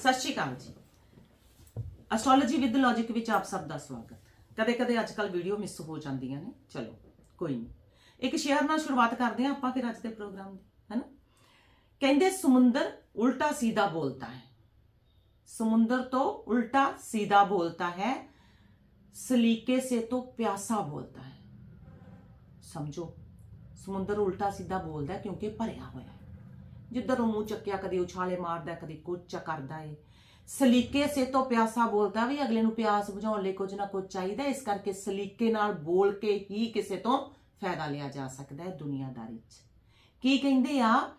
ਸਤਿ ਸ਼੍ਰੀ ਅਕਾਲ ਜੀ astrology with logic ਵਿੱਚ ਆਪ ਸਭ ਦਾ ਸਵਾਗਤ ਕਦੇ-ਕਦੇ ਅੱਜਕੱਲ ਵੀਡੀਓ ਮਿਸ ਹੋ ਜਾਂਦੀਆਂ ਨੇ ਚਲੋ ਕੋਈ ਨਹੀਂ ਇੱਕ ਸ਼ੇਅਰ ਨਾਲ ਸ਼ੁਰੂਆਤ ਕਰਦੇ ਹਾਂ ਆਪਾਂ ਫਿਰ ਅੱਜ ਦੇ ਪ੍ਰੋਗਰਾਮ ਦੀ ਹੈਨਾ ਕਹਿੰਦੇ ਸਮੁੰਦਰ ਉਲਟਾ सीधा बोलता है समुंदर तो उल्टा सीधा बोलता है सलीके से तो प्यासा बोलता है ਸਮਝੋ ਸਮੁੰਦਰ ਉਲਟਾ ਸਿੱਧਾ ਬੋਲਦਾ ਹੈ ਕਿਉਂਕਿ ਭਰਿਆ ਹੋਇਆ ਹੈ ਜਿੱਧਰੋਂ ਮੂੰਹ ਚੱਕਿਆ, ਕਦੇ ਉਛਾਲੇ ਮਾਰਦਾ, ਕਦੇ ਕੁਝ ਕਰਦਾ ਏ। ਸਲੀਕੇ ਸੇ ਤੋਂ ਪਿਆਸਾ ਬੋਲਦਾ ਵੀ ਅਗਲੇ ਨੂੰ ਪਿਆਸ ਬੁਝਾਉਣ ਲਈ ਕੁਝ ਨਾ ਕੁਝ ਚਾਹੀਦਾ, ਇਸ ਕਰਕੇ ਸਲੀਕੇ ਨਾਲ ਬੋਲ ਕੇ ਹੀ ਕਿਸੇ ਤੋਂ ਫਾਇਦਾ ਲਿਆ ਜਾ ਸਕਦਾ ਹੈ ਦੁਨੀਆਦਾਰੀ 'ਚ। ਕੀ ਕਹਿੰਦੇ ਆ?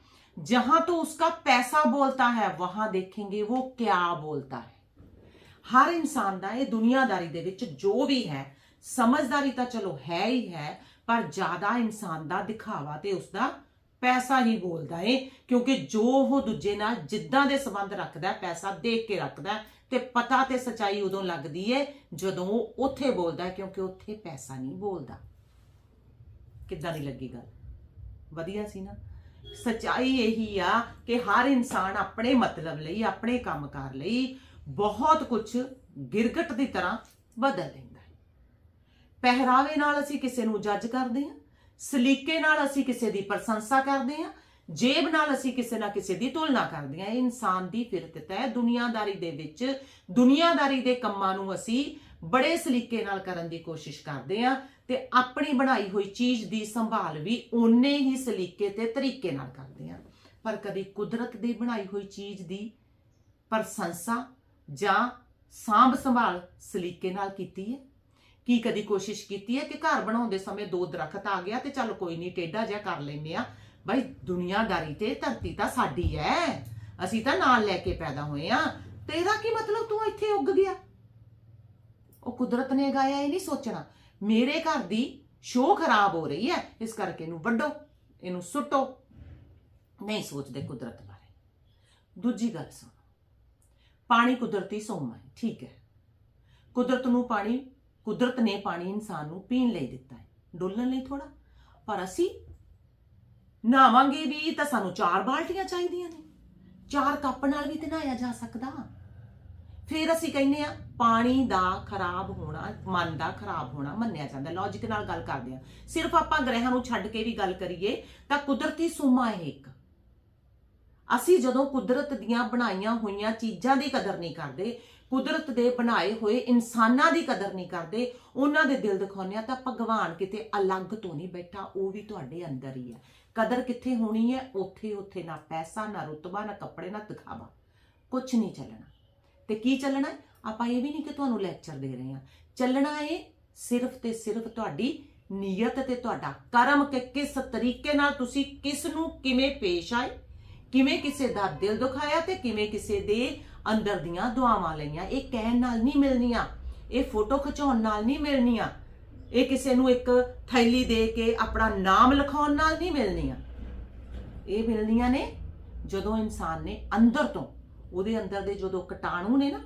ਜਹਾਂ ਤੋਂ ਉਸਕਾ ਪੈਸਾ ਬੋਲਤਾ ਹੈ, ਵਹਾਂ ਦੇਖेंगे ਉਹ ਕਿਆ ਬੋਲਤਾ ਹੈ। ਹਰ ਇਨਸਾਨ ਦਾ ਇਹ ਦੁਨੀਆਦਾਰੀ ਦੇ ਵਿੱਚ ਜੋ ਵੀ ਹੈ, ਸਮਝਦਾਰੀ ਤਾਂ ਚਲੋ ਹੈ ਹੀ ਹੈ, ਪਰ ਜ਼ਿਆਦਾ ਇਨਸਾਨ ਦਾ ਦਿਖਾਵਾ ਤੇ ਉਸਦਾ ਪੈਸਾ ਹੀ ਬੋਲਦਾ ਏ, ਕਿਉਂਕਿ ਜੋ ਉਹ ਦੂਜੇ ਨਾਲ ਜਿੱਦਾਂ ਦੇ ਸੰਬੰਧ ਰੱਖਦਾ ਪੈਸਾ ਦੇਖ ਕੇ ਰੱਖਦਾ ਹੈ, ਤੇ ਪਤਾ ਤੇ ਸਚਾਈ ਉਦੋਂ ਲੱਗਦੀ ਏ ਜਦੋਂ ਉਹ ਉੱਥੇ ਬੋਲਦਾ ਕਿਉਂਕਿ ਉੱਥੇ ਪੈਸਾ ਨਹੀਂ ਬੋਲਦਾ। ਕਿੱਦਾਂ ਦੀ ਲੱਗੀ ਗੱਲ? ਵਧੀਆ ਸੀ ਨਾ? ਸਚਾਈ ਇਹੀ ਆ ਕਿ ਹਰ ਇਨਸਾਨ ਆਪਣੇ ਮਤਲਬ ਲਈ, ਆਪਣੇ ਕੰਮਕਾਰ ਲਈ ਬਹੁਤ ਕੁਝ ਗਿਰਗਟ ਦੀ ਤਰ੍ਹਾਂ ਬਦਲ ਲੈਂਦਾ ਹੈ। ਪਹਿਰਾਵੇ ਨਾਲ ਅਸੀਂ ਕਿਸੇ ਨੂੰ ਜੱਜ ਕਰਦੇ ਹਾਂ। ਸਲੀਕੇ ਨਾਲ ਅਸੀਂ ਕਿਸੇ ਦੀ ਪ੍ਰਸ਼ੰਸਾ ਕਰਦੇ ਹਾਂ, ਜੇਬ ਨਾਲ ਅਸੀਂ ਕਿਸੇ ਨਾ ਕਿਸੇ ਦੀ ਤੁਲਨਾ ਕਰਦੇ ਹਾਂ। ਇਹ ਇਨਸਾਨ ਦੀ ਫਿਰਤ ਹੈ। ਦੁਨੀਆਦਾਰੀ ਦੇ ਵਿੱਚ, ਦੁਨੀਆਦਾਰੀ ਦੇ ਕੰਮਾਂ ਨੂੰ ਅਸੀਂ ਬੜੇ ਸਲੀਕੇ ਨਾਲ ਕਰਨ ਦੀ ਕੋਸ਼ਿਸ਼ ਕਰਦੇ ਹਾਂ ਤੇ ਆਪਣੀ ਬਣਾਈ ਹੋਈ ਚੀਜ਼ ਦੀ ਸੰਭਾਲ ਵੀ ਓਨੇ ਹੀ ਸਲੀਕੇ ਤੇ ਤਰੀਕੇ ਨਾਲ ਕਰਦੇ ਹਾਂ। ਪਰ ਕਦੀ ਕੁਦਰਤ ਦੀ ਬਣਾਈ ਹੋਈ ਚੀਜ਼ ਦੀ ਪ੍ਰਸ਼ੰਸਾ ਜਾਂ ਸਾਂਭ ਸੰਭਾਲ ਸਲੀਕੇ ਨਾਲ ਕੀਤੀ ਹੈ? ਕੀ ਕਦੀ ਕੋਸ਼ਿਸ਼ ਕੀਤੀ ਹੈ ਕਿ ਘਰ ਬਣਾਉਂਦੇ ਸਮੇਂ ਦੋ ਦਰਖਤ ਆ ਗਿਆ ਤੇ ਚੱਲ ਕੋਈ ਨਹੀਂ ਟੇਢਾ ਜਿਹਾ ਕਰ ਲੈਨੇ ਆ ਬਾਈ, ਦੁਨੀਆਦਾਰੀ ਤੇ ਧਰਤੀ ਤਾਂ ਸਾਡੀ ਹੈ। ਅਸੀਂ ਤਾਂ ਨਾਲ ਲੈ ਕੇ ਪੈਦਾ ਹੋਏ ਆ ਤੇਰਾ ਕੀ ਮਤਲਬ? ਤੂੰ ਇੱਥੇ ਉੱਗ ਗਿਆ। ਉਹ ਕੁਦਰਤ ਨੇ ਗਾਇਆ, ਇਹ ਨਹੀਂ ਸੋਚਣਾ। ਮੇਰੇ ਘਰ ਦੀ ਸ਼ੋਅ ਖਰਾਬ ਹੋ ਰਹੀ ਹੈ। ਇਸ ਕਰਕੇ ਇਹਨੂੰ ਵੱਢੋ, ਇਹਨੂੰ ਸੁੱਟੋ। ਨਹੀਂ ਸੋਚਦੇ ਕੁਦਰਤ ਬਾਰੇ। ਦੂਜੀ ਗੱਲ ਸੁਣੋ। ਪਾਣੀ ਕੁਦਰਤੀ ਸੋਮਾ ਹੈ, ਠੀਕ ਹੈ। ਕੁਦਰਤ ਨੂੰ ਪਾਣੀ ਕੁਦਰਤ ਨੇ ਪਾਣੀ ਇਨਸਾਨ ਨੂੰ ਪੀਣ ਲਈ ਦਿੱਤਾ ਹੈ, ਡੋਲਣ ਲਈ ਥੋੜਾ ਪਰ ਅਸੀਂ ਨਹਾਵਾਂਗੇ ਵੀ ਤਾਂ ਸਾਨੂੰ ਚਾਰ ਬਾਲਟੀਆਂ ਚਾਹੀਦੀਆਂ ਨੇ। ਚਾਰ ਕੱਪ ਨਾਲ ਵੀ ਤੇ ਨਹਾਇਆ ਜਾ ਸਕਦਾ। ਫਿਰ ਅਸੀਂ ਕਹਿੰਦੇ ਆ ਪਾਣੀ ਦਾ ਖਰਾਬ ਹੋਣਾ, ਮਨ ਦਾ ਖਰਾਬ ਹੋਣਾ ਮੰਨਿਆ ਜਾਂਦਾ ਲੌਜੀਕ ਨਾਲ ਗੱਲ ਕਰਦੇ ਆ ਸਿਰਫ ਆਪਾਂ ਗ੍ਰਹਿਾਂ ਨੂੰ ਛੱਡ ਕੇ ਵੀ ਗੱਲ ਕਰੀਏ, ਤਾਂ ਕੁਦਰਤੀ ਸੂਮਾ ਹੈ ਇੱਕ। ਅਸੀਂ ਜਦੋਂ ਕੁਦਰਤ ਦੀਆਂ ਬਣਾਈਆਂ ਹੋਈਆਂ ਚੀਜ਼ਾਂ ਦੀ ਕਦਰ ਨਹੀਂ ਕਰਦੇ ਕੁਦਰਤ ਦੇ ਬਣਾਏ ਹੋਏ ਇਨਸਾਨਾਂ ਦੀ ਕਦਰ ਨਹੀਂ ਕਰਦੇ, ਉਹਨਾਂ ਦੇ ਦਿਲ ਦਿਖਾਉਂਦੇ ਆ ਤਾਂ ਭਗਵਾਨ ਕਿਤੇ ਅਲੱਗ ਤੋਂ ਨਹੀਂ ਬੈਠਾ, ਉਹ ਵੀ ਤੁਹਾਡੇ ਅੰਦਰ ਹੀ ਹੈ। ਕਦਰ ਕਿੱਥੇ ਹੋਣੀ ਹੈ? ਉੱਥੇ ਉੱਥੇ ਨਾ ਪੈਸਾ, ਨਾ ਰੁਤਬਾ, ਨਾ ਕੱਪੜੇ, ਨਾ ਦਿਖਾਵਾ। ਕੁਝ ਨਹੀਂ ਚੱਲਣਾ। ਤੇ ਕੀ ਚੱਲਣਾ ਆਪਾਂ ਇਹ ਵੀ ਨਹੀਂ ਕਿ ਤੁਹਾਨੂੰ ਲੈਕਚਰ ਦੇ ਰਹੇ ਹਾਂ। ਚੱਲਣਾ ਹੈ ਸਿਰਫ ਤੇ ਸਿਰਫ ਤੁਹਾਡੀ ਨੀਅਤ ਤੇ ਤੁਹਾਡਾ ਕਰਮ ਕਿ ਕਿਸ ਤਰੀਕੇ ਨਾਲ ਤੁਸੀਂ ਕਿਸ ਨੂੰ ਕਿਵੇਂ ਪੇਸ਼ ਆਏ, ਕਿਵੇਂ ਕਿਸੇ ਦਾ ਦਿਲ ਦੁਖਾਇਆ ਤੇ ਕਿਵੇਂ ਕਿਸੇ ਦੇ ਅੰਦਰ ਦੀਆਂ ਦੁਆਵਾਂ ਲਈਆਂ। ਇਹ ਕਹਿਣ ਨਾਲ ਨਹੀਂ ਮਿਲਣੀਆਂ। ਇਹ ਫੋਟੋ ਖਿਚਾਉਣ ਨਾਲ ਨਹੀਂ ਮਿਲਣੀਆਂ। ਇਹ ਕਿਸੇ ਨੂੰ ਇੱਕ ਥੈਲੀ ਦੇ ਕੇ ਆਪਣਾ ਨਾਮ ਲਿਖਾਉਣ ਨਾਲ ਨਹੀਂ ਮਿਲਣੀਆਂ। ਇਹ ਮਿਲਣੀਆਂ ਨੇ ਜਦੋਂ ਇਨਸਾਨ ਨੇ ਅੰਦਰ ਤੋਂ, ਉਹਦੇ ਅੰਦਰ ਦੇ ਜਦੋਂ ਕੀਟਾਣੂ ਨੇ ਨਾ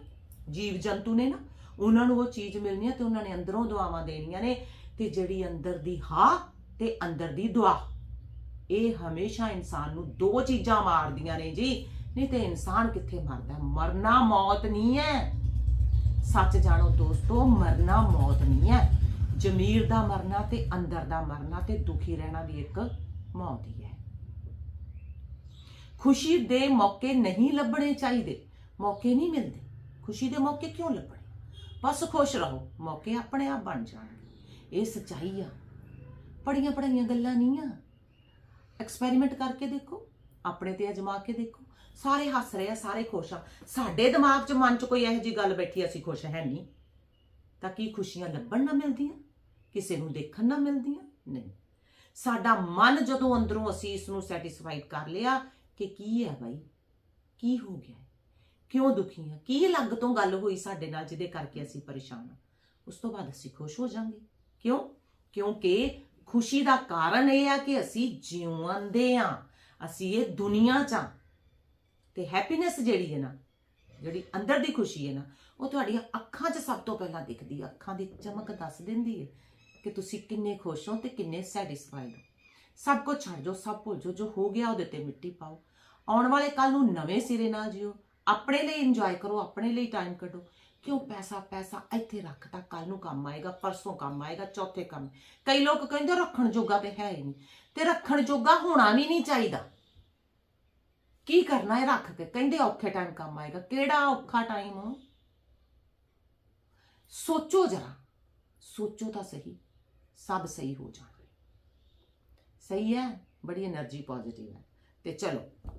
ਜੀਵ ਜੰਤੂ ਨੇ ਨਾ, ਉਹਨਾਂ ਨੂੰ ਉਹ ਚੀਜ਼ ਮਿਲਣੀ ਹੈ ਤੇ ਉਹਨਾਂ ਨੇ ਅੰਦਰੋਂ ਦੁਆਵਾਂ ਦੇਣੀਆਂ ਨੇ ਤੇ ਜਿਹੜੀ ਅੰਦਰ ਦੀ ਹਾ ਤੇ ਅੰਦਰ ਦੀ ਦੁਆ। ਇਹ ਹਮੇਸ਼ਾ ਇਨਸਾਨ ਨੂੰ ਦੋ ਚੀਜ਼ਾਂ ਮਾਰਦੀਆਂ ਨੇ ਜੀ। ਨਹੀਂ ਤੇ ਇਨਸਾਨ ਕਿੱਥੇ ਮਰਦਾ ਮਰਨਾ ਮੌਤ ਨਹੀਂ ਹੈ। ਸੱਚ ਜਾਣੋ ਦੋਸਤੋ, ਮਰਨਾ ਮੌਤ ਨਹੀਂ ਹੈ। ਜ਼ਮੀਰ ਦਾ ਮਰਨਾ ਤੇ ਅੰਦਰ ਦਾ ਮਰਨਾ ਤੇ ਦੁਖੀ ਰਹਿਣਾ ਵੀ ਇੱਕ ਮੌਤ ਹੀ ਹੈ। ਖੁਸ਼ੀ ਦੇ ਮੌਕੇ ਨਹੀਂ ਲੱਭਣੇ ਚਾਹੀਦੇ। ਮੌਕੇ ਨਹੀਂ ਮਿਲਦੇ। ਖੁਸ਼ੀ ਦੇ ਮੌਕੇ ਕਿਉਂ ਲੱਭਣੇ? ਬਸ ਖੁਸ਼ ਰਹੋ। ਮੌਕੇ ਆਪਣੇ ਆਪ ਬਣ ਜਾਣਗੇ। ਇਹ ਸੱਚਾਈ ਆ। ਪੜੀਆਂ ਪੜਾਈਆਂ ਗੱਲਾਂ ਨਹੀਂ ਆ। ਐਕਸਪੈਰੀਮੈਂਟ ਕਰਕੇ ਦੇਖੋ। ਆਪਣੇ ਤੇ ਅਜਮਾ ਕੇ ਦੇਖੋ। ਸਾਰੇ ਹੱਸ ਰਹੇ ਆ, ਸਾਰੇ ਖੁਸ਼ ਆ। ਸਾਡੇ ਦਿਮਾਗ 'ਚ ਮਨ 'ਚ ਕੋਈ ਇਹੋ ਜੀ ਗੱਲ ਬੈਠੀ ਅਸੀਂ ਖੁਸ਼ ਹੈ ਨਹੀਂ। ਤਾਂ ਕੀ ਖੁਸ਼ੀਆਂ ਲੱਭਣ ਨਾ ਮਿਲਦੀਆਂ? ਕਿਸੇ ਨੂੰ ਦੇਖਣ ਨਾ ਮਿਲਦੀਆਂ? ਨਹੀਂ। ਸਾਡਾ ਮਨ ਜਦੋਂ ਅੰਦਰੋਂ ਅਸੀਂ ਇਸ ਨੂੰ ਸੈਟੀਸਫਾਈਡ ਕਰ ਲਿਆ ਕਿ ਕੀ ਹੈ ਬਾਈ? ਕੀ ਹੋ ਗਿਆ? ਕਿਉਂ ਦੁਖੀ ਹਾਂ ਕੀ ਲੱਗ ਤੋਂ ਗੱਲ ਹੋਈ ਸਾਡੇ ਨਾਲ ਜਿਹਦੇ ਕਰਕੇ ਅਸੀਂ ਪਰੇਸ਼ਾਨ ਹਾਂ ਉਸ ਤੋਂ ਬਾਅਦ ਅਸੀਂ ਖੁਸ਼ ਹੋ ਜਾਾਂਗੇ। ਕਿਉਂ? ਕਿਉਂਕਿ ਖੁਸ਼ੀ ਦਾ ਕਾਰਨ ਇਹ ਆ ਕਿ ਅਸੀਂ ਜਿਉਂਦੇ ਆ। ਅਸੀਂ ਇਹ ਦੁਨੀਆ 'ਚ ਆਂ। ਤੇ ਹੈਪੀਨੈਸ ਜਿਹੜੀ ਹੈ ਨਾ, ਜਿਹੜੀ ਅੰਦਰ ਦੀ ਖੁਸ਼ੀ ਹੈ ਨਾ, ਉਹ ਤੁਹਾਡੀਆਂ ਅੱਖਾਂ 'ਚ ਸਭ ਤੋਂ ਪਹਿਲਾਂ ਦਿਖਦੀ ਹੈ। ਅੱਖਾਂ ਦੀ ਚਮਕ ਦੱਸ ਦਿੰਦੀ ਹੈ ਕਿ ਤੁਸੀਂ ਕਿੰਨੇ ਖੁਸ਼ ਹੋ ਤੇ ਕਿੰਨੇ ਸੈਟੀਸਫਾਈਡ ਹੋ। ਸਭ ਕੁਝ ਛੱਡ ਜਾਓ, ਸਭ ਭੁੱਲ ਜਾਓ, ਜੋ ਹੋ ਗਿਆ ਉਹਦੇ ਤੇ ਮਿੱਟੀ ਪਾਓ। ਆਉਣ ਵਾਲੇ ਕੱਲ ਨੂੰ ਨਵੇਂ ਸਿਰੇ ਨਾਲ ਜਿਓ। ਆਪਣੇ ਲਈ ਇੰਜੋਏ ਕਰੋ, ਆਪਣੇ ਲਈ ਟਾਈਮ ਕੱਢੋ। ਕਿਉਂ ਪੈਸਾ ਪੈਸਾ ਇੱਥੇ ਰੱਖਤਾ ਕੱਲ ਨੂੰ ਕੰਮ ਆਏਗਾ, ਪਰਸੋਂ ਕੰਮ ਆਏਗਾ, ਚੌਥੇ ਕੰਮ। ਕਈ ਲੋਕ ਕਹਿੰਦੇ ਰੱਖਣ ਜੋਗਾ ਤੇ ਹੈ ਹੀ ਨਹੀਂ। ਤੇ ਰੱਖਣ ਜੋਗਾ ਹੋਣਾ ਵੀ ਨਹੀਂ ਚਾਹੀਦਾ। ਕੀ ਕਰਨਾ ਹੈ? ਰੱਖ ਕੇ। ਕਹਿੰਦੇ ਔਖੇ ਟਾਈਮ ਕੰਮ ਆਏਗਾ। ਕਿਹੜਾ ਔਖਾ ਟਾਈਮ ਸੋਚੋ ਜਰਾ। ਸੋਚੋ ਤਾਂ ਸਹੀ। ਸਭ ਸਹੀ ਹੋ ਜਾਣਾ ਸਹੀ ਹੈ? ਬੜੀ એનર્ਜੀ ਪੋਜ਼ਿਟਿਵ ਹੈ। ਤੇ ਚਲੋ।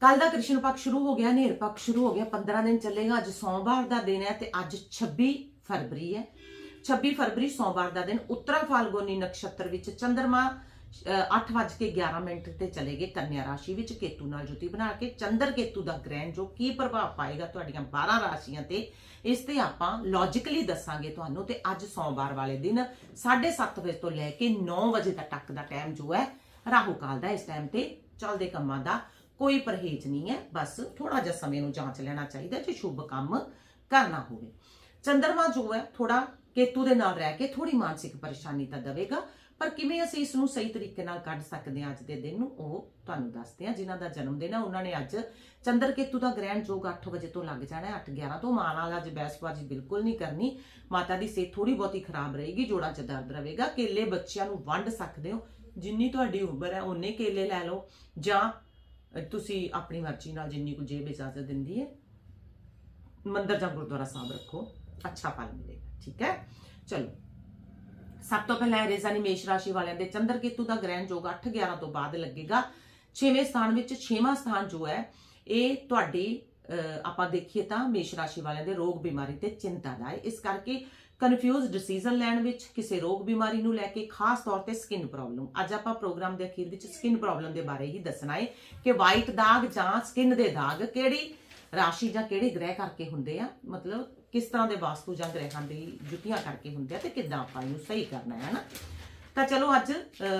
ਕੱਲ ਦਾ ਕ੍ਰਿਸ਼ਨ ਪੱਖ ਸ਼ੁਰੂ ਹੋ ਗਿਆ ਨੇਰ ਪੱਖ ਸ਼ੁਰੂ ਹੋ ਗਿਆ। 15 ਦਿਨ ਚੱਲੇਗਾ। ਅੱਜ ਸੋਮਵਾਰ ਦਾ ਦਿਨ ਹੈ ਤੇ ਅੱਜ 26 ਫਰਵਰੀ ਹੈ। 26 ਫਰਵਰੀ ਸੋਮਵਾਰ ਦਾ ਦਿਨ। ਉੱਤਰਾ ਫਾਲਗੋਨੀ ਨਕਸ਼ਤਰ ਵਿੱਚ ਚੰਦਰਮਾ 8:11 ਮਿੰਟ ਤੇ ਚਲੇ ਗਏ ਕੰਨਿਆ ਰਾਸ਼ੀ ਵਿੱਚ, ਕੇਤੂ ਨਾਲ ਜੁਤੀ ਬਣਾ ਕੇ, ਚੰਦਰ ਕੇਤੂ ਦਾ ਗ੍ਰਹਿਣ ਜੋ ਕੀ ਪ੍ਰਭਾਵ ਪਾਏਗਾ ਤੁਹਾਡੀਆਂ 12 ਰਾਸ਼ੀਆਂ ਤੇ, ਇਸ ਤੇ ਆਪਾਂ ਲੌਜੀਕਲੀ ਦੱਸਾਂਗੇ ਤੁਹਾਨੂੰ ਤੇ ਅੱਜ ਸੋਮਵਾਰ ਵਾਲੇ ਦਿਨ 7:30 ਵਜੇ ਤੋਂ ਲੈ ਕੇ 9 ਵਜੇ ਦਾ ਟੱਕ ਦਾ ਟਾਈਮ ਜੋ ਹੈ, ਰਾਹੂ ਕਾਲ ਦਾ ਇਸ ਟਾਈਮ ਤੇ ਚੱਲਦੇ ਕੰਮਾਂ ਦਾ ਕੋਈ ਪਰਹੇਜ਼ ਨਹੀਂ ਹੈ। ਬਸ ਥੋੜਾ ਜਿਹਾ ਸਮੇਂ ਨੂੰ ਜਾਂਚ ਲੈਣਾ ਚਾਹੀਦਾ ਜੇ ਸ਼ੁਭ ਕੰਮ ਕਰਨਾ ਹੋਵੇ। ਚੰਦਰਮਾ ਜੋ ਹੈ ਥੋੜਾ ਕੇਤੂ ਦੇ ਨਾਲ ਰਹਿ ਕੇ ਥੋੜੀ ਮਾਨਸਿਕ ਪਰੇਸ਼ਾਨੀ ਤਾਂ ਦੇਵੇਗਾ। ਪਰ ਕਿਵੇਂ ਅਸੀਂ ਇਸ ਨੂੰ ਸਹੀ ਤਰੀਕੇ ਨਾਲ ਕੱਢ ਸਕਦੇ ਹਾਂ ਅੱਜ ਦੇ ਦਿਨ ਨੂੰ, ਉਹ ਤੁਹਾਨੂੰ ਦੱਸਦੇ ਹਾਂ। ਜਿਨ੍ਹਾਂ ਦਾ ਜਨਮ ਦਿਨ ਹੈ, ਉਹਨਾਂ ਨੇ ਅੱਜ ਚੰਦਰ ਕੇਤੂ ਦਾ ਗ੍ਰਹਿਣ ਜੋਗ 8 ਵਜੇ ਤੋਂ ਲੱਗ ਜਾਣਾ ਹੈ 8:11 ਤੋਂ। ਮਾਂ ਨਾਲ ਅੱਜ ਬਹਿਸਬਾਜ਼ੀ ਬਿਲਕੁਲ ਨਹੀਂ ਕਰਨੀ। ਮਾਤਾ ਦੀ ਸਿਹਤ ਥੋੜੀ ਬਹੁਤੀ ਖਰਾਬ ਰਹੇਗੀ, ਜੋੜਾਂ 'ਚ ਦਰਦ ਰਹੇਗਾ। ਕੇਲੇ ਬੱਚਿਆਂ ਨੂੰ ਵੰਡ ਸਕਦੇ ਹੋ। ਜਿੰਨੀ ਤੁਹਾਡੀ ਉਮਰ ਹੈ ਉਹਨੇ ਕੇਲੇ ਲੈ ਲਓ। ਜਾਂ ਤੁਸੀਂ ਆਪਣੀ ਮਰਜ਼ੀ ਨਾਲ ਜਿੰਨੀ ਕੁ ਜੇਬ ਇਜਾਜ਼ਤ ਦਿੰਦੀ ਹੈ, ਮੰਦਰ ਜਾਂ ਗੁਰਦੁਆਰਾ ਸਾਹਿਬ ਰੱਖੋ। ਅੱਛਾ ਫਲ ਮਿਲੇਗਾ, ਠੀਕ ਹੈ? ਚਲੋ। ਸਭ ਤੋਂ ਪਹਿਲਾਂ ਰੇਜ਼ਾਨੀ ਮੇਸ਼ ਰਾਸ਼ੀ ਵਾਲਿਆਂ ਦੇ ਚੰਦਰ ਕੇਤੂ ਦਾ ਗ੍ਰਹਿਣ ਯੋਗ 8 11 ਤੋਂ ਬਾਅਦ ਲੱਗੇਗਾ। 6ਵੇਂ ਸਥਾਨ ਵਿੱਚ 6ਵਾਂ ਸਥਾਨ ਜੋ ਹੈ, ਇਹ ਤੁਹਾਡੀ ਆਪਾਂ ਦੇਖੀਏ ਤਾਂ ਮੇਸ਼ ਰਾਸ਼ੀ ਵਾਲਿਆਂ ਦੇ ਰੋਗ ਬਿਮਾਰੀ ਤੇ ਚਿੰਤਾ ਦਾ ਹੈ। ਇਸ ਕਰਕੇ ਕਨਫਿਊਜ਼ ਡਿਸੀਜਨ ਲੈਣ ਵਿੱਚ ਕਿਸੇ ਰੋਗ ਬਿਮਾਰੀ ਨੂੰ ਲੈ ਕੇ ਖਾਸ ਤੌਰ ਤੇ ਸਕਿਨ ਪ੍ਰੋਬਲਮ ਅੱਜ ਆਪਾਂ ਪ੍ਰੋਗਰਾਮ ਦੇ ਅਖੀਰ ਵਿੱਚ ਸਕਿਨ ਪ੍ਰੋਬਲਮ ਦੇ ਬਾਰੇ ਹੀ ਦੱਸਣਾ ਹੈ ਕਿ ਵਾਈਟ ਦਾਗ ਜਾਂ ਸਕਿਨ ਦੇ ਦਾਗ ਕਿਹੜੀ ਰਾਸ਼ੀ ਜਾਂ ਕਿਹੜੇ ਗ੍ਰਹਿ ਕਰਕੇ ਹੁੰਦੇ ਆ? ਮਤਲਬ ਕਿਸ ਤਰ੍ਹਾਂ ਦੇ ਵਾਸਤੂ ਜਾਂ ਗ੍ਰਹਿਾਂ ਦੀ ਜੁਟੀਆਂ ਕਰਕੇ ਹੁੰਦੇ ਆ ਤੇ ਕਿੱਦਾਂ ਆਪਾਂ ਇਹਨੂੰ ਸਹੀ ਕਰਨਾ ਹੈ ਨਾ ਤਾਂ ਚਲੋ ਅੱਜ